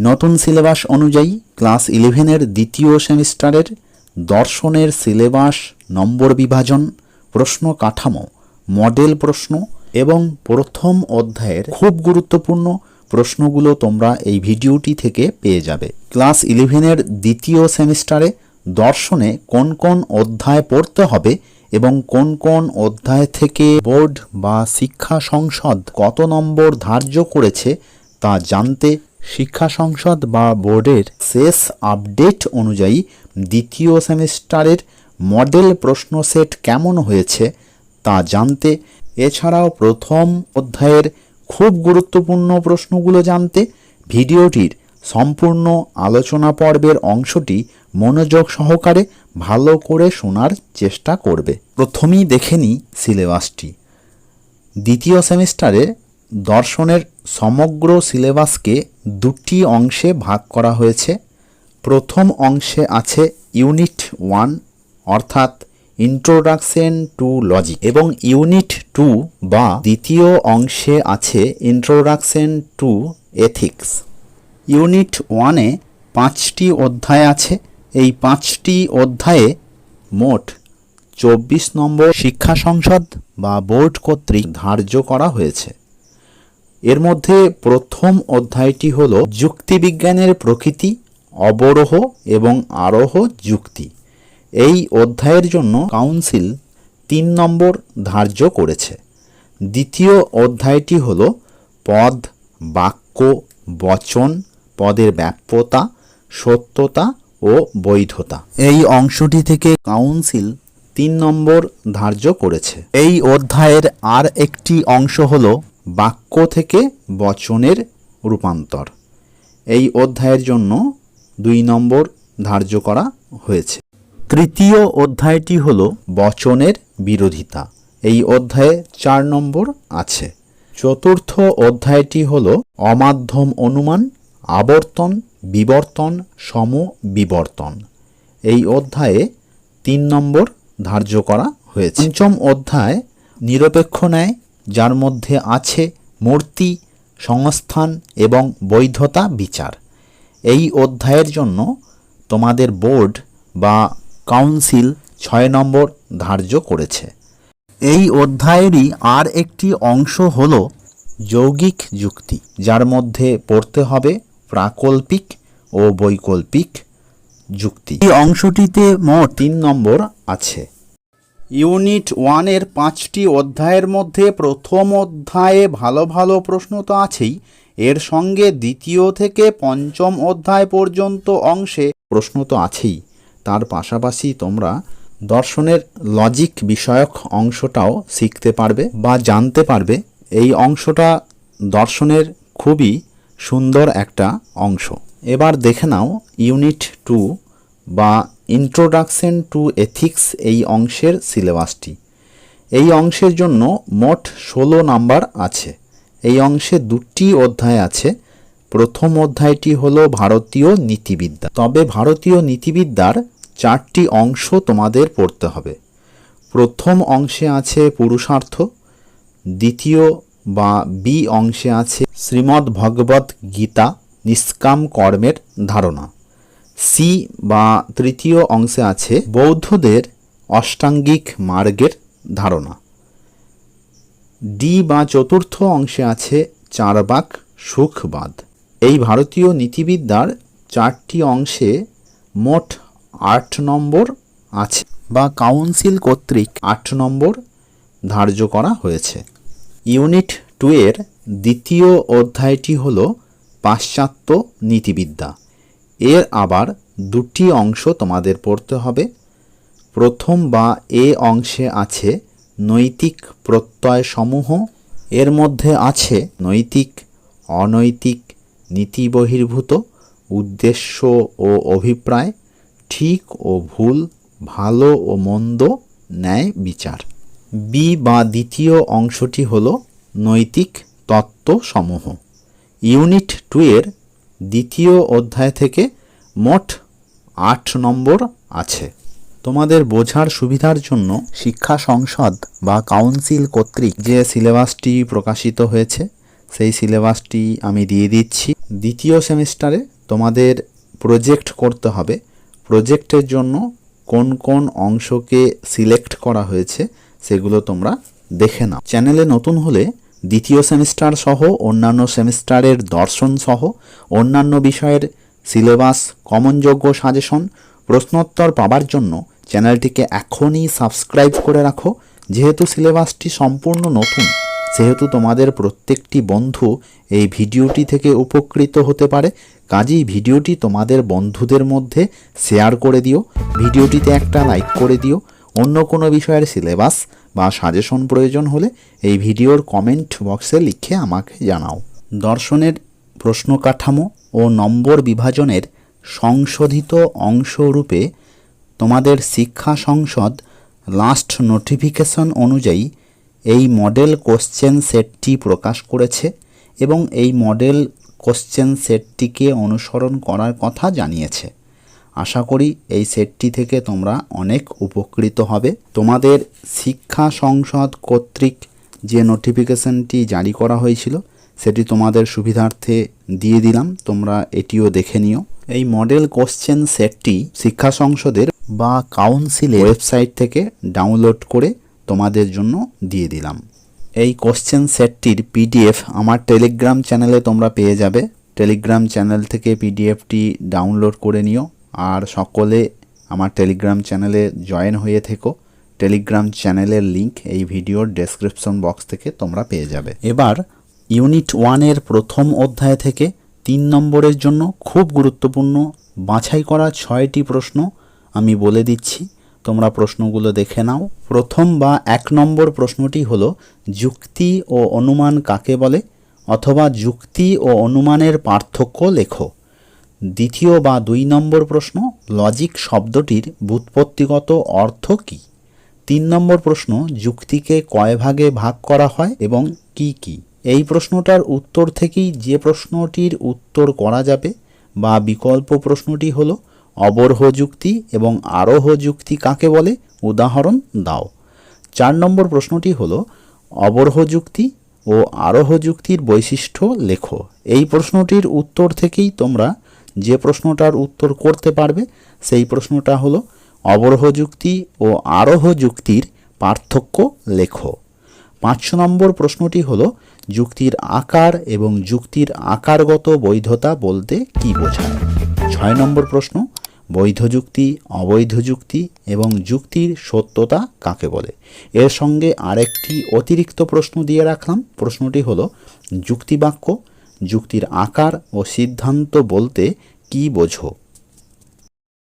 নতুন সিলেবাস অনুযায়ী ক্লাস ইলেভেনের দ্বিতীয় সেমিস্টারের দর্শনের সিলেবাস, নম্বর বিভাজন, প্রশ্ন কাঠামো, মডেল প্রশ্ন এবং প্রথম অধ্যায়ের খুব গুরুত্বপূর্ণ প্রশ্নগুলো তোমরা এই ভিডিওটি থেকে পেয়ে যাবে। ক্লাস ইলেভেনের দ্বিতীয় সেমিস্টারে দর্শনে কোন কোন অধ্যায় পড়তে হবে এবং কোন কোন অধ্যায় থেকে বোর্ড বা শিক্ষা সংসদ কত নম্বর ধার্য করেছে তা জানতে শিক্ষা সংসদ বা বোর্ডের শেষ আপডেট অনুযায়ী দ্বিতীয় সেমিস্টারের মডেল প্রশ্ন সেট কেমন হয়েছে তা জানতে, এছাড়াও প্রথম অধ্যায়ের খুব গুরুত্বপূর্ণ প্রশ্নগুলো জানতে, ভিডিওটির সম্পূর্ণ আলোচনা পর্বের অংশটি মনোযোগ সহকারে ভালো করে শোনার চেষ্টা করবে। প্রথমেই দেখে নিই সিলেবাসটি। দ্বিতীয় সেমিস্টারে দর্শনের সমগ্র সিলেবাসকে দুটি অংশে ভাগ করা হয়েছে। প্রথম অংশে আছে ইউনিট ওয়ান অর্থাৎ ইন্ট্রোডাকশন টু লজিক এবং ইউনিট টু বা দ্বিতীয় অংশে আছে ইন্ট্রোডাকশন টু এথিক্স ইউনিট ওয়ানে পাঁচটি অধ্যায় আছে। এই পাঁচটি অধ্যায়ে মোট চব্বিশ নম্বর শিক্ষা সংসদ বা বোর্ড কর্তৃক ধার্য করা হয়েছে। এর মধ্যে প্রথম অধ্যায়টি হল যুক্তিবিজ্ঞানের প্রকৃতি, অবরোহ এবং আরোহ যুক্তি। এই অধ্যায়ের জন্য কাউন্সিল তিন নম্বর ধার্য করেছে। দ্বিতীয় অধ্যায়টি হল পদ, বাক্য, বচন, পদের ব্যাপ্যতা সত্যতা ও বৈধতা। এই অংশটি থেকে কাউন্সিল তিন নম্বর ধার্য করেছে। এই অধ্যায়ের আর একটি অংশ হল বাক্য থেকে বচনের রূপান্তর। এই অধ্যায়ের জন্য দুই নম্বর ধার্য করা হয়েছে। তৃতীয় অধ্যায়টি হল বচনের বিরোধিতা। এই অধ্যায়ে চার নম্বর আছে। চতুর্থ অধ্যায়টি হল অমাধ্যম অনুমান, আবর্তন, বিবর্তন সম বিবর্তন এই অধ্যায়ে তিন নম্বর ধার্য করা হয়েছে। পঞ্চম অধ্যায় নিরপেক্ষ ন্যায় যার মধ্যে আছে মূর্তি, সংস্থান এবং বৈধতা বিচার। এই অধ্যায়ের জন্য তোমাদের বোর্ড বা কাউন্সিল ছয় নম্বর ধার্য করেছে। এই অধ্যায়েরই আর একটি অংশ হল যৌগিক যুক্তি, যার মধ্যে পড়তে হবে প্রাকল্পিক ও বৈকল্পিক যুক্তি। এই অংশটিতে মোট তিন নম্বর আছে। ইউনিট ওয়ানের পাঁচটি অধ্যায়ের মধ্যে প্রথম অধ্যায়ে ভালো ভালো প্রশ্ন তো আছেই। এর সঙ্গে দ্বিতীয় থেকে পঞ্চম অধ্যায় পর্যন্ত অংশে প্রশ্ন তো আছেই। তার পাশাপাশি তোমরা দর্শনের লজিক বিষয়ক অংশটাও শিখতে পারবে বা জানতে পারবে। এই অংশটা দর্শনের খুবই সুন্দর একটা অংশ। এবার দেখে নাও ইউনিট টু বা ইন্ট্রোডাকশন টু এথিক্স এই অংশের সিলেবাসটি। এই অংশের জন্য মোট ষোলো নাম্বার আছে। এই অংশে দুটি অধ্যায় আছে। প্রথম অধ্যায়টি হলো ভারতীয় নীতিবিদ্যা। তবে ভারতীয় নীতিবিদ্যার চারটি অংশ তোমাদের পড়তে হবে। প্রথম অংশে আছে পুরুষার্থ। দ্বিতীয় বা বি অংশে আছে শ্রীমদ্ ভগবত গীতা, নিষ্কাম কর্মের ধারণা। সি বা তৃতীয় অংশে আছে বৌদ্ধদের অষ্টাঙ্গিক মার্গের ধারণা। ডি বা চতুর্থ অংশে আছে চারবাক সুখবাদ। এই ভারতীয় নীতিবিদ্যার চারটি অংশে মোট আট নম্বর আছে বা কাউন্সিল কর্তৃক আট নম্বর ধার্য করা হয়েছে। ইউনিট টু এর দ্বিতীয় অধ্যায়টি হল পাশ্চাত্য নীতিবিদ্যা। এর আবার দুটি অংশ তোমাদের পড়তে হবে। প্রথম বা এ অংশে আছে নৈতিক প্রত্যয় সমূহ এর মধ্যে আছে নৈতিক, অনৈতিক নীতি বহির্ভূত উদ্দেশ্য ও অভিপ্রায়, ঠিক ও ভুল, ভালো ও মন্দ, ন্যায়, বিচার। বি বা দ্বিতীয় অংশটি হল নৈতিক তত্ত্বসমূহ। ইউনিট টু এর দ্বিতীয় অধ্যায় থেকে মোট আট নম্বর আছে। তোমাদের বোঝার সুবিধার জন্য শিক্ষা সংসদ বা কাউন্সিল কর্তৃক যে সিলেবাসটি প্রকাশিত হয়েছে, সেই সিলেবাসটি আমি দিয়ে দিচ্ছি। দ্বিতীয় সেমিস্টারে তোমাদের প্রজেক্ট করতে হবে। প্রজেক্টের জন্য কোন কোন অংশকে সিলেক্ট করা হয়েছে, সেগুলো তোমরা দেখে নাও। চ্যানেলে নতুন হলে দ্বিতীয় সেমিস্টার সহ অন্যান্য সেমিস্টারের দর্শন সহ অন্যান্য বিষয়ের সিলেবাস কমনযোগ্য সাজেশন প্রশ্নোত্তর পাবার জন্য চ্যানেলটিকে এখনই সাবস্ক্রাইব করে রাখো। যেহেতু সিলেবাসটি সম্পূর্ণ নতুন, সেহেতু তোমাদের প্রত্যেকটি বন্ধু এই ভিডিওটি থেকে উপকৃত হতে পারে। কাজেই ভিডিওটি তোমাদের বন্ধুদের মধ্যে শেয়ার করে দিও। ভিডিওটিতে একটা লাইক করে দিও। অন্য কোনো বিষয়ের সিলেবাস বা সাজেশন প্রয়োজন হলে এই ভিডিওর কমেন্ট বক্সে লিখে আমাকে জানাও। দর্শনের প্রশ্ন কাঠামো ও নম্বর বিভাজনের সংশোধিত অংশরূপে তোমাদের শিক্ষা সংসদ লাস্ট নোটিফিকেশন অনুযায়ী এই মডেল কোশ্চেন সেটটি প্রকাশ করেছে এবং এই মডেল কোশ্চেন সেটটিকে অনুসরণ করার কথা জানিয়েছে। আশা করি এই সেটটি থেকে তোমরা অনেক উপকৃত হবে। তোমাদের শিক্ষা সংসদ কর্তৃক যে নোটিফিকেশনটি জারি করা হয়েছিল, সেটি তোমাদের সুবিধার্থে দিয়ে দিলাম। তোমরা এটিও দেখে নিও। এই মডেল কোশ্চেন সেটটি শিক্ষা সংসদের বা কাউন্সিলের ওয়েবসাইট থেকে ডাউনলোড করে তোমাদের জন্য দিয়ে দিলাম। এই কোশ্চেন সেটটির পিডিএফ আমার টেলিগ্রাম চ্যানেলে তোমরা পেয়ে যাবে। টেলিগ্রাম চ্যানেল থেকে পিডিএফটি ডাউনলোড করে নিও। আর সকলে আমার টেলিগ্রাম চ্যানেলে জয়েন হয়ে থেকো। টেলিগ্রাম চ্যানেলের লিংক এই ভিডিওর ডেসক্রিপশন বক্স থেকে তোমরা পেয়ে যাবে। এবার ইউনিট ওয়ানের প্রথম অধ্যায় থেকে তিন নম্বরের জন্য খুব গুরুত্বপূর্ণ বাছাই করা ছয়টি প্রশ্ন আমি বলে দিচ্ছি। তোমরা প্রশ্নগুলো দেখে নাও। প্রথম বা এক নম্বর প্রশ্নটি হলো, যুক্তি ও অনুমান কাকে বলে? অথবা যুক্তি ও অনুমানের পার্থক্য লেখো। দ্বিতীয় বা দুই নম্বর প্রশ্ন লজিক শব্দটির ব্যুৎপত্তিগত অর্থ কী? তিন নম্বর প্রশ্ন, যুক্তিকে কয় ভাগে ভাগ করা হয় এবং কি কি? এই প্রশ্নটার উত্তর থেকেই যে প্রশ্নটির উত্তর করা যাবে বা বিকল্প প্রশ্নটি হলো, অবরোহ যুক্তি এবং আরোহ যুক্তি কাকে বলে? উদাহরণ দাও। চার নম্বর প্রশ্নটি হলো, অবরোহ যুক্তি ও আরোহ যুক্তির বৈশিষ্ট্য লেখো। এই প্রশ্নটির উত্তর থেকেই তোমরা যে প্রশ্নটার উত্তর করতে পারবে, সেই প্রশ্নটা হলো অবরোহ যুক্তি ও আরোহ যুক্তির পার্থক্য লেখো। পাঁচ নম্বর প্রশ্নটি হলো যুক্তির আকার এবং যুক্তির আকারগত বৈধতা বলতে কী বোঝায়? ছয় নম্বর প্রশ্ন, বৈধ যুক্তি, অবৈধ যুক্তি এবং যুক্তির সত্যতা কাকে বলে? এর সঙ্গে আরেকটি অতিরিক্ত প্রশ্ন দিয়ে রাখলাম। প্রশ্নটি হলো যুক্তিবাক্য যুক্তির আকার ও সিদ্ধান্ত বলতে কী বোঝো?